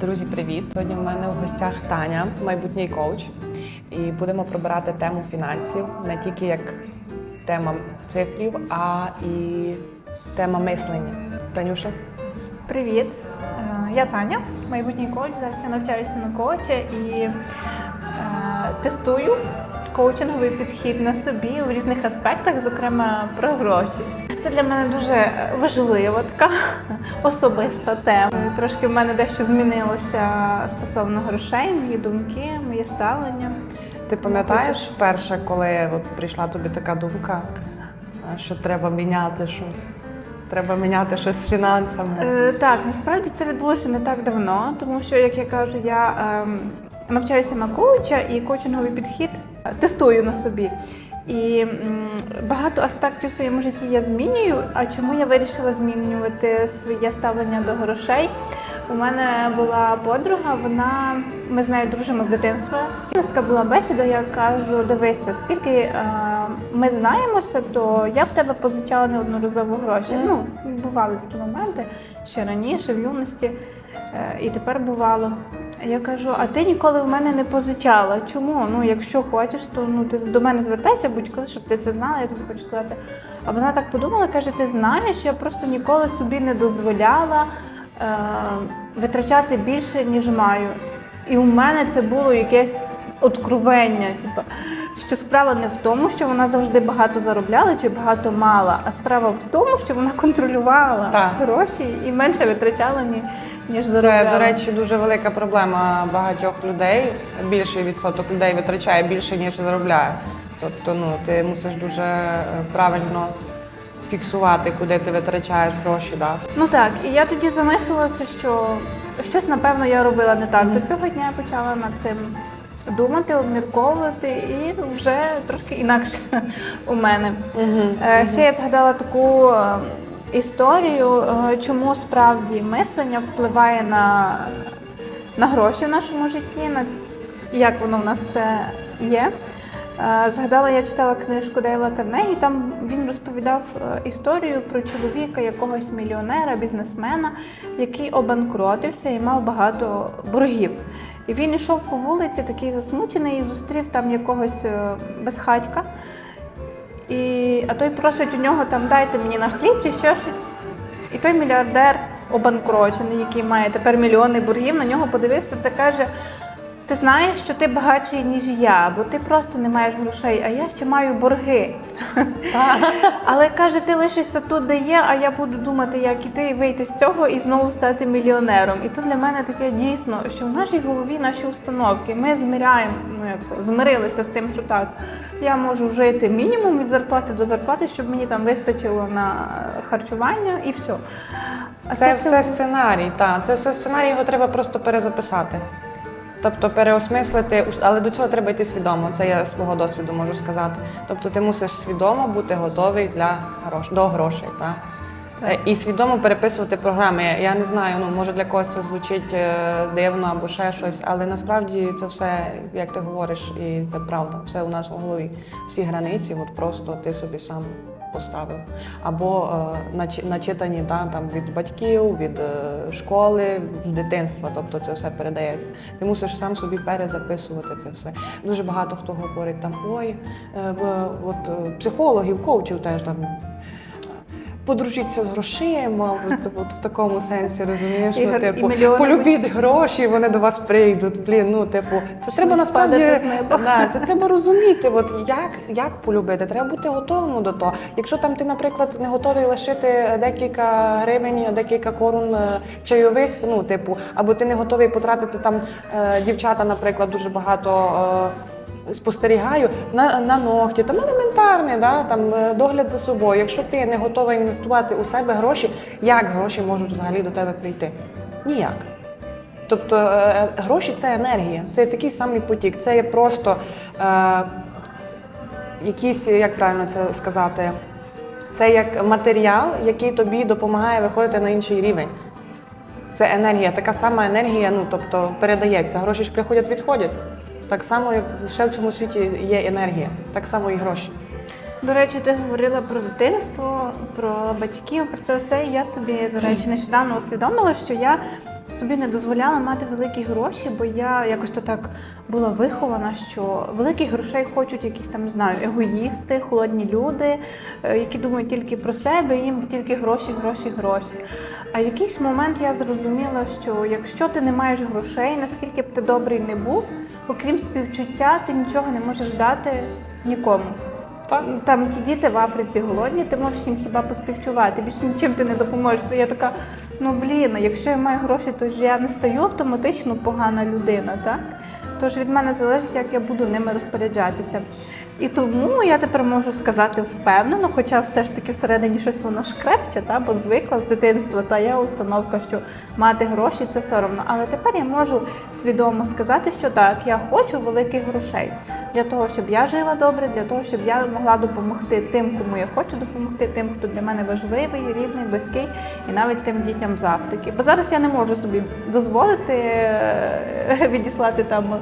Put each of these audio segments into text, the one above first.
Друзі, привіт! Сьогодні в мене в гостях Таня, майбутній коуч, і будемо пробирати тему фінансів не тільки як тема цифрів, а і тема мислення. Танюша, Привіт, Е, я Таня, майбутній коуч. Зараз я навчаюся на коуча і е, тестую коучинговий підхід на собі у різних аспектах, зокрема про гроші. Це для мене дуже важлива така особиста тема. Трошки в мене дещо змінилося стосовно грошей, мої думки, моє ставлення. ти пам'ятаєш вперше, коли от прийшла тобі така думка, е, що треба міняти щось? Треба міняти щось з фінансами. Е, так, насправді це відбулося не так давно, тому що, як я кажу, я ем, навчаюся на коуча і коучинговий підхід е, тестую на собі. І багато аспектів в своєму житті я змінюю. А чому я вирішила змінювати своє ставлення до грошей? У мене була подруга, вона ми з нею дружимо з дитинства. Скільки така була бесіда, я кажу: дивися, скільки е, ми знаємося, то я в тебе позичала неодноразово гроші. Ну, бували такі моменти ще раніше, в юності, е, і тепер бувало. Я кажу, а ти ніколи в мене не позичала. Чому? Ну, якщо хочеш, то ну ти до мене звертайся, будь-коли, щоб ти це знала, я тобі хочу сказати. А вона так подумала, каже: ти знаєш, я просто ніколи собі не дозволяла е, витрачати більше, ніж маю. І у мене це було якесь откровення. Типу, що справа не в тому, що вона завжди багато заробляла чи багато мала, а справа в тому, що вона контролювала Так. гроші і менше витрачала, ні- ніж Це, до речі, дуже велика проблема багатьох людей. Більший відсоток людей витрачає більше, ніж заробляє. Тобто, ну ти мусиш дуже е, правильно фіксувати, куди ти витрачаєш гроші. Да. Ну так, і я тоді замислилася, що щось напевно я робила не так. До цього дня я почала над цим думати, обмірковувати, і вже трошки інакше у мене. Е, Ще я згадала таку е, історію, е, чому справді мислення впливає на, на гроші в нашому житті, на як воно в нас все є. Згадала, я читала книжку Дейла Карнегі, там він розповідав історію про чоловіка, якогось мільйонера, бізнесмена, який обанкротився і мав багато боргів. І він йшов по вулиці, такий засмучений, і зустрів там якогось е, безхатька. І, а той просить у нього там дайте мені на хліб чи ще щось. І той мільярдер обанкрочений, який має тепер мільйони боргів, на нього подивився та каже: ти знаєш, що ти багатший, ніж я, бо ти просто не маєш грошей, а я ще маю борги. Але каже, ти лишишся тут, де є, а я буду думати, як іти і вийти з цього і знову стати мільйонером. І тут для мене таке дійсно, що в нашій голові наші установки. Ми зміряємо, ну як змирилися з тим, що так, я можу жити мінімум від зарплати до зарплати, щоб мені там вистачило на харчування і все. А Це все сценарій, так. Це все сценарій, його треба просто перезаписати. Тобто переосмислити, але до цього треба йти свідомо. Це я свого досвіду можу сказати. Тобто ти мусиш свідомо бути готовий для грош... до грошей. Так? Так. І свідомо переписувати програми. Я не знаю, ну може для когось це звучить е, дивно або ще щось, але насправді це все, як ти говориш, і це правда. Все у нас в голові. Всі границі, от просто ти собі сам поставив. Або е, начи- начитані да, там, від батьків, від е, школи, з дитинства. Тобто це все передається. Ти мусиш сам собі перезаписувати це все. Дуже багато хто говорить там, ой, е, от е, психологів, коучів теж там. Подружіться з грошима, от, от в такому сенсі, розумієш? І ну, і типу, мільйони полюбіть гроші, вони до вас прийдуть. Блін, ну типу, це треба насправді да, це треба розуміти. От як, як полюбити, треба бути готовим до того. Якщо там ти, наприклад, не готовий лишити декілька гривень, декілька корун е, чайових, ну типу, або ти не готовий потратити там е, дівчата, наприклад, дуже багато. Е, Спостерігаю на, на ногті, там елементарне, да, там е, догляд за собою. Якщо ти не готовий інвестувати у себе гроші, як гроші можуть взагалі до тебе прийти? Ніяк. Тобто е, гроші це енергія, це такий самий потік, це є просто е, якісь, як правильно це сказати, це як матеріал, який тобі допомагає виходити на інший рівень. Це енергія, така сама енергія, ну тобто передається. Гроші ж приходять, відходять. Так само, як все в цьому світі є енергія, так само і гроші. До речі, ти говорила про дитинство, про батьків, про це все. І я собі, до речі, нещодавно усвідомила, що я собі не дозволяла мати великі гроші, бо я якось то так була вихована, що великих грошей хочуть якісь там, не знаю, егоїсти, холодні люди, е, які думають тільки про себе, і їм тільки гроші, гроші, гроші. А в якийсь момент я зрозуміла, що якщо ти не маєш грошей, наскільки б ти добрий не був, окрім співчуття, ти нічого не можеш дати нікому. Так. Там ті діти в Африці голодні, ти можеш їм хіба поспівчувати, більше нічим ти не допоможеш. То я така, ну блін, якщо я маю гроші, то ж я не стаю автоматично погана людина, так? Тож від мене залежить, як я буду ними розпоряджатися. І тому я тепер можу сказати впевнено, хоча все ж таки всередині щось воно шкрепче, та, бо звикла з дитинства, та я установка, що мати гроші це соромно. Але тепер я можу свідомо сказати, що так, я хочу великих грошей для того, щоб я жила добре, для того, щоб я могла допомогти тим, кому я хочу допомогти, тим, хто для мене важливий, рідний, близький, і навіть тим дітям з Африки. Бо зараз я не можу собі дозволити е, відіслати там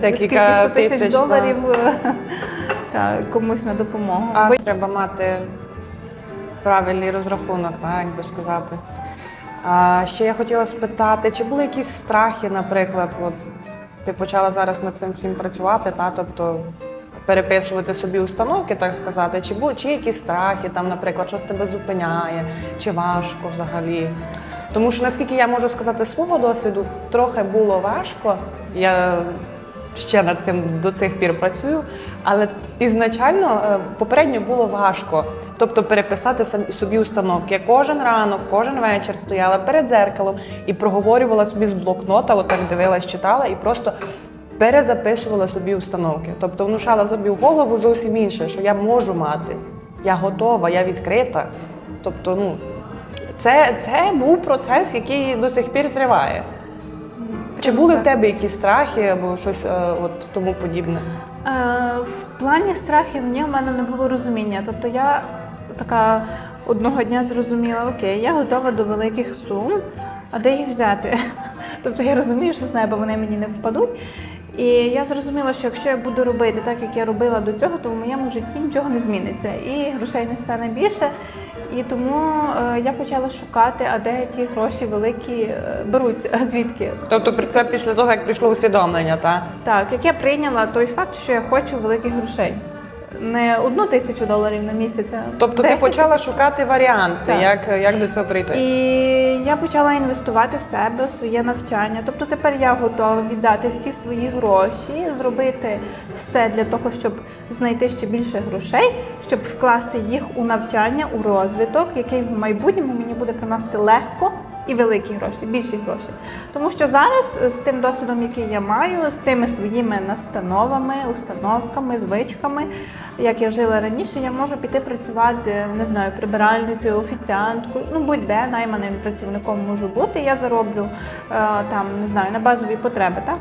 Декілька скільки 100 тисяч тисяч, доларів е, та, комусь на допомогу. А Бо треба мати правильний розрахунок, так, як би сказати. А ще я хотіла спитати, чи були якісь страхи, наприклад, от ти почала зараз над цим всім працювати, та, тобто переписувати собі установки, так сказати, чи були чи якісь страхи, там, наприклад, щось тебе зупиняє, чи важко взагалі. Тому що наскільки я можу сказати свого досвіду, трохи було важко. Я ще над цим до цих пір працюю, але ізначально е, попередньо було важко. Тобто переписати собі установки. Я кожен ранок, кожен вечір стояла перед дзеркалом і проговорювала собі з блокнота, отак дивилась, читала і просто перезаписувала собі установки. Тобто внушала собі в голову зовсім інше, що я можу мати, я готова, я відкрита. Тобто, ну це, це був процес, який до сих пір триває. Чи були в тебе якісь страхи або щось е, от тому подібне? Е, в плані страхів ні, в мене не було розуміння. Тобто я така одного дня зрозуміла, окей, я готова до великих сум, а де їх взяти? Тобто я розумію, що з неба вони мені не впадуть. І я зрозуміла, що якщо я буду робити так, як я робила до цього, то в моєму житті нічого не зміниться. І грошей не стане більше. І тому е, я почала шукати, а де ті гроші великі е, беруться, а звідки. Тобто це після того, як прийшло усвідомлення, так? Так, як я прийняла той факт, що я хочу великих грошей. Не одну тисячу доларів на місяць. а Тобто ти 10 почала шукати варіанти, Так. як, як до цього прийти. І я почала інвестувати в себе, в своє навчання. Тобто тепер я готова віддати всі свої гроші, зробити все для того, щоб знайти ще більше грошей, щоб вкласти їх у навчання, у розвиток, який в майбутньому мені буде приносити легко. І великі гроші, більші гроші. Тому що зараз е, з тим досвідом, який я маю, з тими своїми настановами, установками, звичками, як я жила раніше, я можу піти працювати, не знаю, прибиральницею, офіціанткою, ну будь-де найманим працівником можу бути. Я зароблю е, там, не знаю, на базові потреби, так?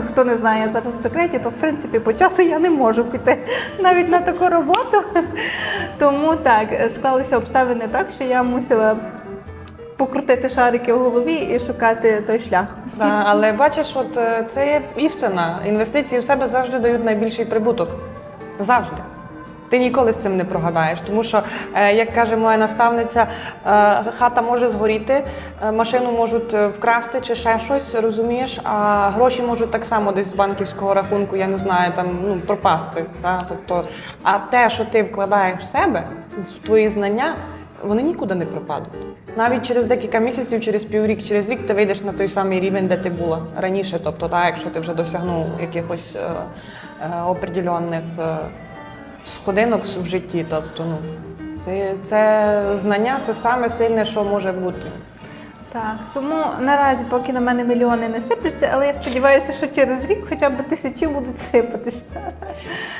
Хто не знає зараз в декреті, то в принципі по часу я не можу піти навіть на таку роботу. Тому так, склалися обставини так, що я мусила покрутити шарики в голові і шукати той шлях. Да, але бачиш, от е, це є істина. Інвестиції в себе завжди дають найбільший прибуток. Завжди. Ти ніколи з цим не прогадаєш, тому що, е, як каже моя наставниця, е, хата може згоріти, машину можуть вкрасти чи ще щось, розумієш, а гроші можуть так само десь з банківського рахунку, я не знаю, там ну пропасти. Да? Тобто, а те, що ти вкладаєш в себе, в твої знання, вони нікуди не пропадуть. Навіть через декілька місяців, через піврік, через рік ти вийдеш на той самий рівень, де ти була раніше. Тобто, так, якщо ти вже досягнув якихось е, е, определенних е, сходинок в житті. Тобто, ну, це, це знання це саме сильне, що може бути. Так, тому наразі, поки на мене мільйони не сипляться, але я сподіваюся, що через рік хоча б тисячі будуть сипатися.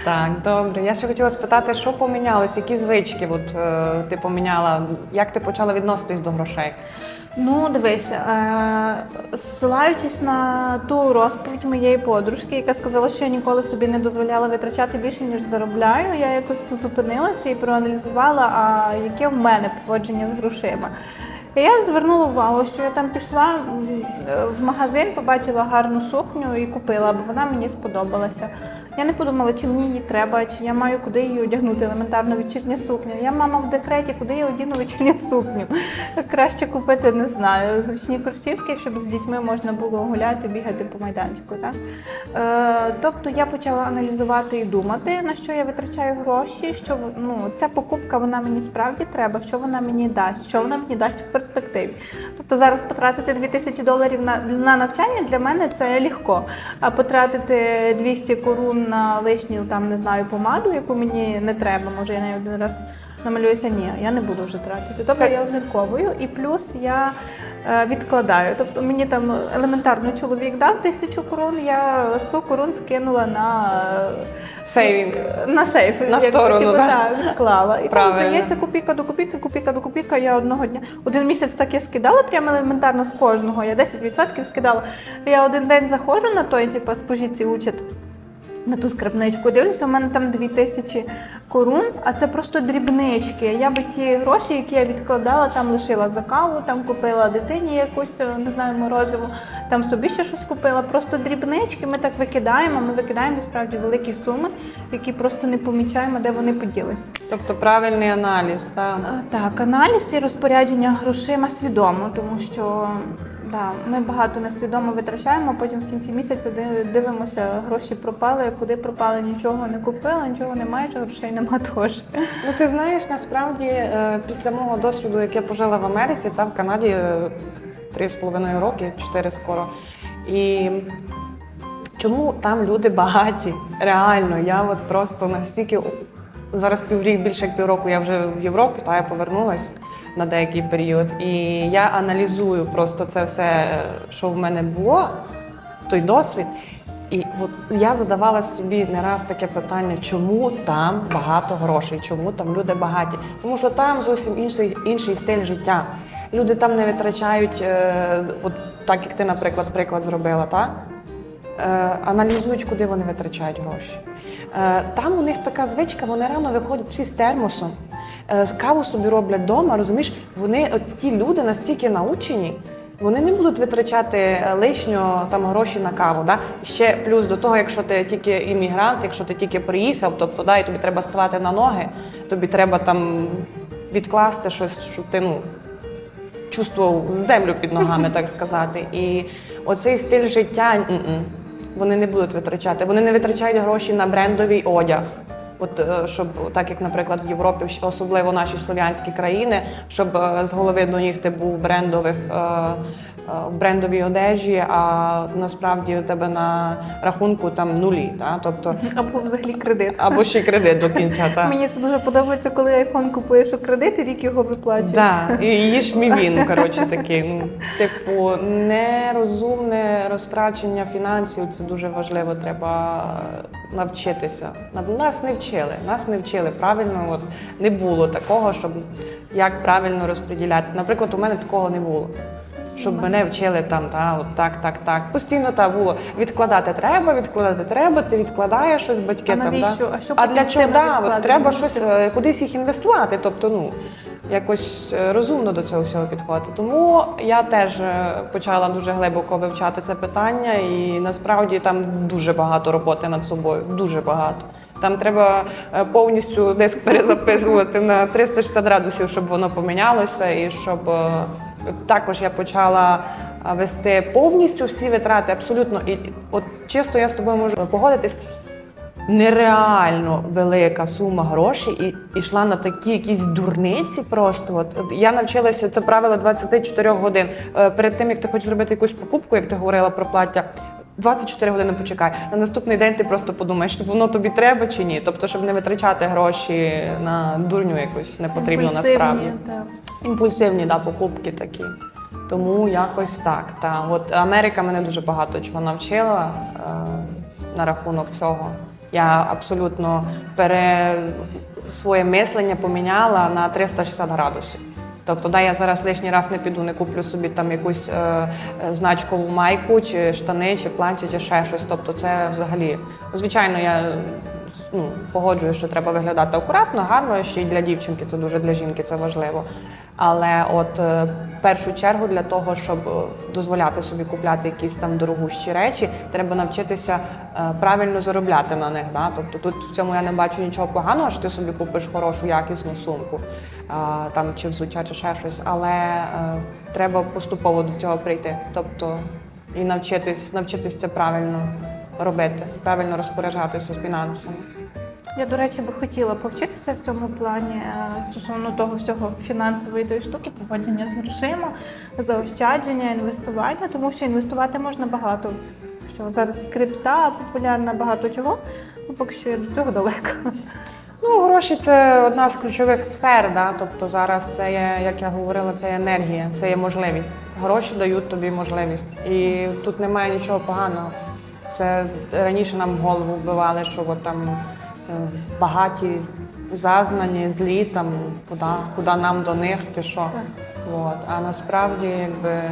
Так, добре. Я ще хотіла спитати, що помінялось, які звички от, е, ти поміняла, як ти почала відноситись до грошей? Ну, дивися, е, ссилаючись на ту розповідь моєї подружки, яка сказала, що я ніколи собі не дозволяла витрачати більше, ніж заробляю, я якось тут зупинилася і проаналізувала, а яке в мене поводження з грошима. І я звернула увагу, що я там пішла е, в магазин, побачила гарну сукню і купила, бо вона мені сподобалася. Я не подумала, чи мені її треба, чи я маю куди її одягнути, елементарно вечірня сукня. Я мама в декреті, куди я одіну вечірню сукню. Краще купити, не знаю, зручні кросівки, щоб з дітьми можна було гуляти, бігати по майданчику. Так? Е, тобто я почала аналізувати і думати, на що я витрачаю гроші, що ну, ця покупка вона мені справді треба, що вона мені дасть, що вона мені дасть в перспективі. Тобто зараз потратити 2000 доларів на, на навчання для мене це легко. А потратити 200 корун на лишню там не знаю помаду, яку мені не треба, може я неї один раз намалююся. Ні, я не буду вже тратити. Тобто Це- я обмірковую і плюс я е, відкладаю. Тобто мені там елементарно чоловік дав тисячу корун, я 100 корун скинула на е, Сейвінг. на сейф. На як, сторону, типу, так? так, відклала. І Правильно. там здається копійка до копійки, копійка до копійка. Я одного дня один місяць так я скидала, прямо елементарно з кожного. Я 10% скидала. Я один день заходжу на той, типу, спожитці учать. На ту скарбничку дивлюся, у мене там 2000 корун, а це просто дрібнички. Я би ті гроші, які я відкладала, там лишила за каву, там купила дитині якусь, е, не знаю, морозиву, там собі ще щось купила. Просто дрібнички ми так викидаємо. Ми викидаємо насправді великі суми, які просто не помічаємо, де вони поділися. Тобто правильний аналіз. Так. Е, Так, аналіз і розпорядження грошима свідомо, тому що да, ми багато несвідомо витрачаємо, потім в кінці місяця дивимося, гроші пропали, куди пропали, нічого не купила, нічого не маєш, грошей нема теж. Ну ти знаєш, насправді е, після мого досвіду, як я пожила в Америці та в Канаді е, три з половиною роки, чотири скоро. І чому там люди багаті? Реально, я от просто настільки зараз піврік, більше як півроку я вже в Європі, та я повернулась на деякий період. І я аналізую просто це все, е, що в мене було, той досвід. І от я задавала собі не раз таке питання, чому там багато грошей, чому там люди багаті? Тому що там зовсім інший, інший стиль життя. Люди там не витрачають, е, от так як ти, наприклад, приклад зробила, так? Е, аналізують, куди вони витрачають гроші. Е, там у них така звичка, вони рано виходять всі з термосом, каву собі роблять вдома, розумієш, вони, от ті люди настільки научені, вони не будуть витрачати е, лишньо там гроші на каву. Да? Ще плюс до того, якщо ти тільки іммігрант, якщо ти тільки приїхав, тобто да, і тобі треба ставати на ноги, тобі треба там відкласти щось, щоб ти ну, чувствував землю під ногами, так сказати. І оцей стиль життя вони не будуть витрачати. Вони не витрачають гроші на брендовий одяг. От е, щоб так як, наприклад, в Європі, особливо наші слов'янські країни, щоб е, з голови до ніг ти був брендових е, в брендовій одежі, а насправді у тебе на рахунку там нулі. Та? Тобто, Або взагалі кредит. або ще й кредит до кінця. Та? Мені це дуже подобається, коли айфон купуєш у кредит і рік його виплачуєш. Да, і їж мій він, коротше такий. Ну, типу, нерозумне розтрачення фінансів це дуже важливо. Треба навчитися. На- Нас не вчили. Нас не вчили правильно. От не було такого, щоб як правильно розподіляти. Наприклад, у мене такого не було. Щоб мене вчили там, та от так, так, так. Постійно та було відкладати треба, відкладати треба. Ти відкладаєш щось батьки А там. навіщо? Да? А що А для чого да, от треба щось е, кудись їх інвестувати. Тобто, ну якось е, розумно до цього всього підходити. Тому я теж е, почала дуже глибоко вивчати це питання, і насправді там дуже багато роботи над собою. Дуже багато. Там треба повністю диск перезаписувати на 360 градусів, щоб воно помінялося, і щоб також я почала вести повністю всі витрати, абсолютно. І от чисто я з тобою можу погодитись. Нереально велика сума грошей і йшла на такі якісь дурниці. Просто от От я навчилася це правило 24 годин. Е, Перед тим як ти хочеш зробити якусь покупку, як ти говорила про плаття. 24 години почекай. На наступний день ти просто подумаєш, воно тобі треба чи ні. Тобто, щоб не витрачати гроші на дурню якусь не потрібно насправді. так. Імпульсивні да, покупки такі. Тому якось так. Та. От Америка мене дуже багато чого навчила е, на рахунок цього. Я абсолютно пере... своє мислення поміняла на 360 градусів. Тобто, да, я зараз лишній раз не піду, не куплю собі там якусь е, е, значкову майку, чи штани, чи плаття, чи ще щось. Тобто, це взагалі, звичайно, я ну, погоджую, що треба виглядати акуратно, гарно, ще й для дівчинки, це дуже для жінки це важливо. Але от е, в першу чергу для того, щоб е, дозволяти собі купляти якісь там дорогущі речі, треба навчитися е, правильно заробляти на них. Да? Тобто тут в цьому я не бачу нічого поганого, що ти собі купиш хорошу якісну сумку, там чи взуття, чи ще щось, але треба поступово до цього прийти. Тобто і навчитись, навчитись це правильно робити, правильно розпоряджатися з фінансами. Я, до речі, би хотіла повчитися в цьому плані е, стосовно того всього фінансової тої штуки, поводження з грошима, заощадження, інвестування, тому що інвестувати можна багато. Що зараз крипта популярна, багато чого. Ну, поки що я до цього далеко. Ну, гроші це одна з ключових сфер. Да? Тобто зараз це є, як я говорила, це енергія, це є можливість. Гроші дають тобі можливість. І тут немає нічого поганого. Це раніше нам голову вбивали, що от там багаті, зазнані, злі, там куди, куди нам до них, ти що. От. А насправді якби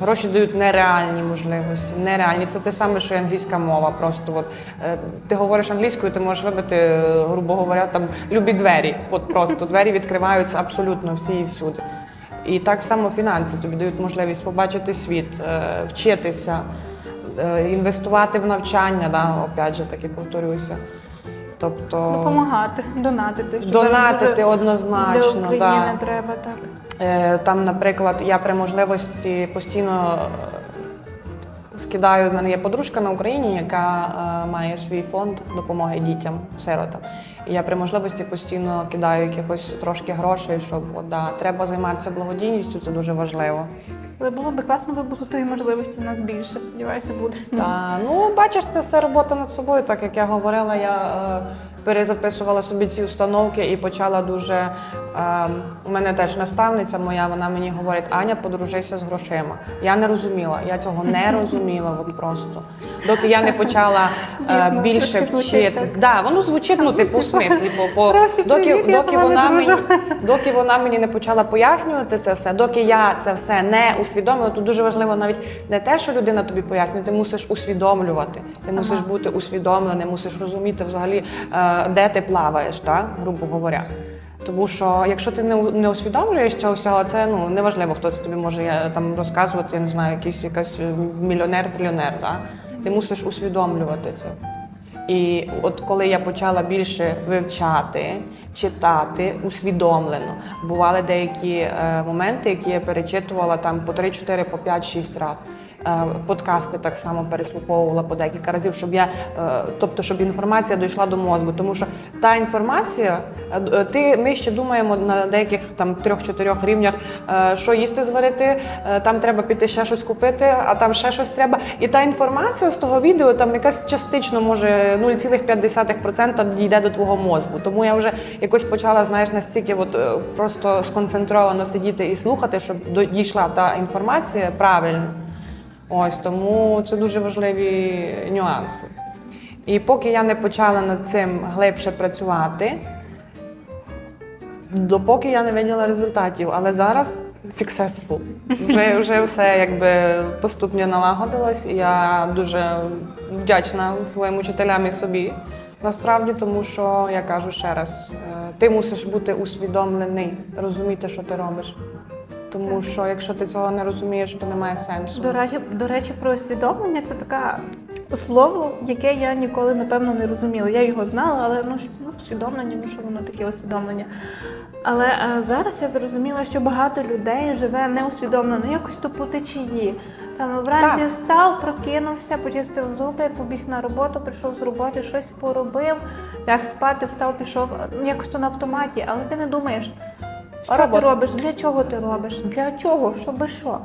гроші дають нереальні можливості. Нереальні. Це те саме, що і англійська мова. Просто от, е, ти говориш англійською, ти можеш вибити, е, грубо говоря, там любі двері. От просто двері відкриваються абсолютно всі і всюди. І так само фінанси тобі дають можливість побачити світ, е, вчитися, е, інвестувати в навчання, да, опять же таки повторюся. Тобто Допомагати, донатити. що донатити дуже однозначно. для України да. треба так. Е, Там, наприклад, я при можливості постійно скидаю. В мене є подружка на Україні, яка е, має свій фонд допомоги дітям, сиротам. І я при можливості постійно кидаю якихось трошки грошей, щоб от, да, треба займатися благодійністю, це дуже важливо. Але було б класно, було тої можливості в нас більше. Сподіваюся, буде. Та, ну, бачиш, це все робота над собою. Так як я говорила, я е, перезаписувала собі ці установки і почала дуже. Е, у мене теж наставниця моя, вона мені говорить, Аня, подружися з грошима. Я не розуміла, я цього не розуміла, от просто. Доки я не почала е, більше вчити. Да, воно звучить, ну, типу, в смислі, по, по, доки, доки, вона мені, доки вона мені не почала пояснювати це все, доки я це все не усвідомила, тут дуже важливо навіть не те, що людина тобі пояснює, ти мусиш усвідомлювати. Ти Сама. мусиш бути усвідомлений, мусиш розуміти взагалі, е, де ти плаваєш, так, грубо говоря. Тому що якщо ти не, не усвідомлюєш цього всього, це ну неважливо, хто це тобі може е, там розказувати, я не знаю, якийсь якась е, мільйонер, трильйонер. Так? Ти мусиш усвідомлювати це. І от коли я почала більше вивчати, читати усвідомлено, бували деякі е, моменти, які я перечитувала там по 3, 4, по 5, 6 разів. Е, Подкасти так само переслуховувала по декілька разів, щоб я, е, тобто, щоб інформація дійшла до мозку. Тому що та інформація, е, ти ми ще думаємо на деяких там трьох-чотирьох рівнях, що їсти зварити, там треба піти ще щось купити, а там ще щось треба. І та інформація з того відео там якась частично може 0,5% дійде до твого мозку. Тому я вже якось почала, знаєш, настільки от просто сконцентровано сидіти і слухати, щоб дійшла та інформація правильно. Ось тому це дуже важливі нюанси. І поки я не почала над цим глибше працювати, допоки я не виділа результатів. Але зараз successful. Вже, вже все якби поступно налагодилось. І я дуже вдячна своїм учителям і собі. Насправді, тому що я кажу ще раз: е, ти мусиш бути усвідомлений, розуміти, що ти робиш. Тому що якщо ти цього не розумієш, то немає сенсу. До речі, до речі, про усвідомлення це таке слово, яке я ніколи напевно не розуміла. Я його знала, але ну, ну усвідомлення, ну що воно таке усвідомлення. Але е, зараз я зрозуміла, що багато людей живе неусвідомлено, якось то по течії. Там вранці Так. встав, прокинувся, почистив зуби, побіг на роботу, прийшов з роботи, щось поробив, ляг спати, встав, пішов. Ну, Якось то на автоматі, але ти не думаєш. Що Робота. ти робиш? Для чого ти робиш? Для чого? Щоби що?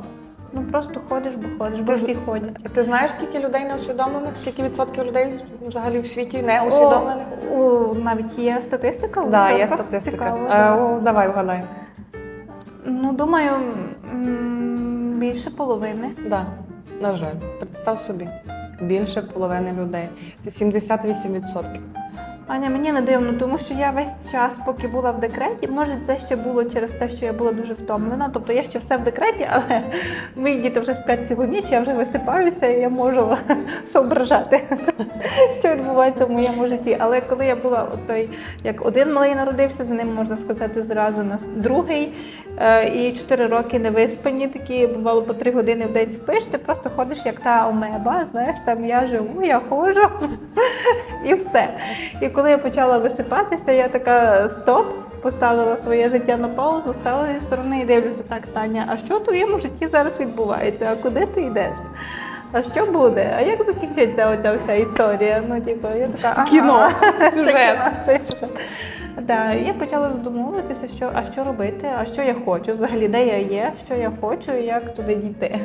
Ну просто ходиш, бо ходиш, бо Ти всі ходять. Ти знаєш, скільки людей не усвідомлених? Скільки відсотків людей взагалі в світі не усвідомлених? О, о, навіть є статистика. Так, є статистика. Цікаво, Е, о, давай вгадай. Ну, думаю, більше половини. Да, на жаль, представ собі. Більше половини людей. Це 78%. Аня, мені не дивно, тому що я весь час, поки була в декреті, може, це ще було через те, що я була дуже втомлена. Тобто я ще все в декреті, але мої діти вже сплять цілу ніч, я вже висипаюся і я можу соображати, що відбувається в моєму житті. Але коли я була той, як один малий народився, за ним можна сказати зразу нас другий. Е, і 4 роки не виспані, такі бувало по 3 години в день спиш, ти просто ходиш як та омеба, знаєш, там я живу, я ходжу і все. І коли я почала висипатися, я така стоп, поставила своє життя на паузу, стала зі сторони і дивлюся, так, Таня, а що в твоєму житті зараз відбувається? А куди ти йдеш? А що буде? А як закінчиться оця вся історія? Ну, типу, я така ага. Кіно, сюжет. Це сюжет. Да, і я почала задумуватися, що а що робити, а що я хочу, взагалі, де я є, що я хочу і як туди дійти.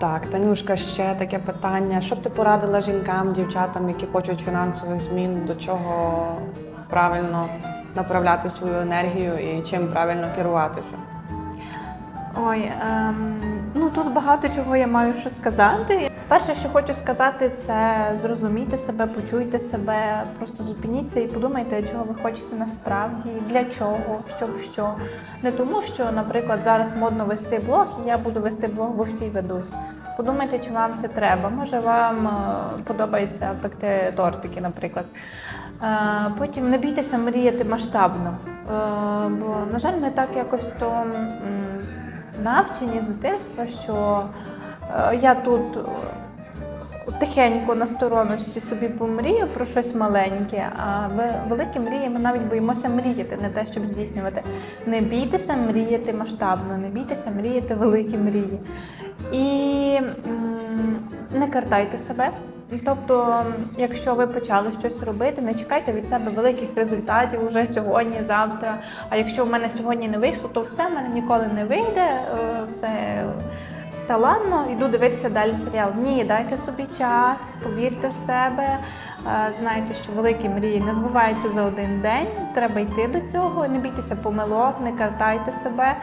Так, Танюшка, ще таке питання. Що б ти порадила жінкам, дівчатам, які хочуть фінансових змін, до чого правильно направляти свою енергію і чим правильно керуватися? Ой, ем, ну тут багато чого я маю що сказати. Перше, що хочу сказати, це зрозуміти себе, почуйте себе, просто зупиніться і подумайте, чого ви хочете насправді, для чого, щоб що. Не тому, що, наприклад, зараз модно вести блог, і я буду вести блог, бо всі ведуть. Подумайте, чи вам це треба. Може, вам е, подобається пекти тортики, наприклад. Е, Потім не бійтеся мріяти масштабно. Е, Бо, на жаль, ми так якось то навчені з дитинства, що е, я тут тихенько на стороночці собі помрію про щось маленьке, а великі мрії ми навіть боїмося мріяти, не те, щоб здійснювати. Не бійтеся мріяти масштабно, не бійтеся мріяти великі мрії. І не картайте себе. Тобто, якщо ви почали щось робити, не чекайте від себе великих результатів уже сьогодні, завтра. А якщо в мене сьогодні не вийшло, то все в мене ніколи не вийде, е, все та ладно, йду дивитися далі серіал. Ні, дайте собі час, повірте в себе. Е, Знайте, що великі мрії не збуваються за один день. Треба йти до цього. Не бійтеся помилок, не картайте себе.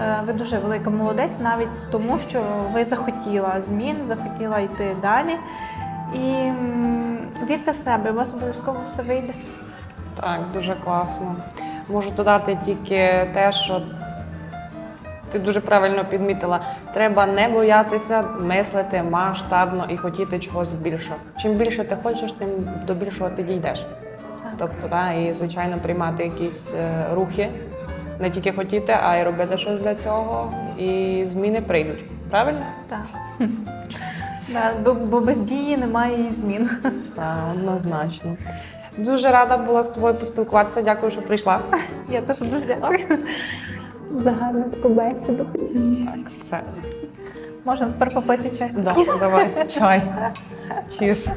Е, Ви дуже велика молодець, навіть тому, що ви захотіла змін, захотіла йти далі. І вірте в себе, у вас обов'язково все вийде. Так, дуже класно. Можу додати тільки те, що ти дуже правильно підмітила. Треба не боятися мислити масштабно і хотіти чогось більшого. Чим більше ти хочеш, тим до більшого ти дійдеш. Тобто, да, і звичайно приймати якісь е, рухи, не тільки хотіти, а й робити щось для цього, і зміни прийдуть. Правильно? Так. Да, бо без дії немає і змін. Так, однозначно. Дуже рада була з тобою поспілкуватися. Дякую, що прийшла. Я теж дуже дякую. За гарну таку бесіду. Так, все. Можна тепер попити чай. Да, давай, чай. Cheers.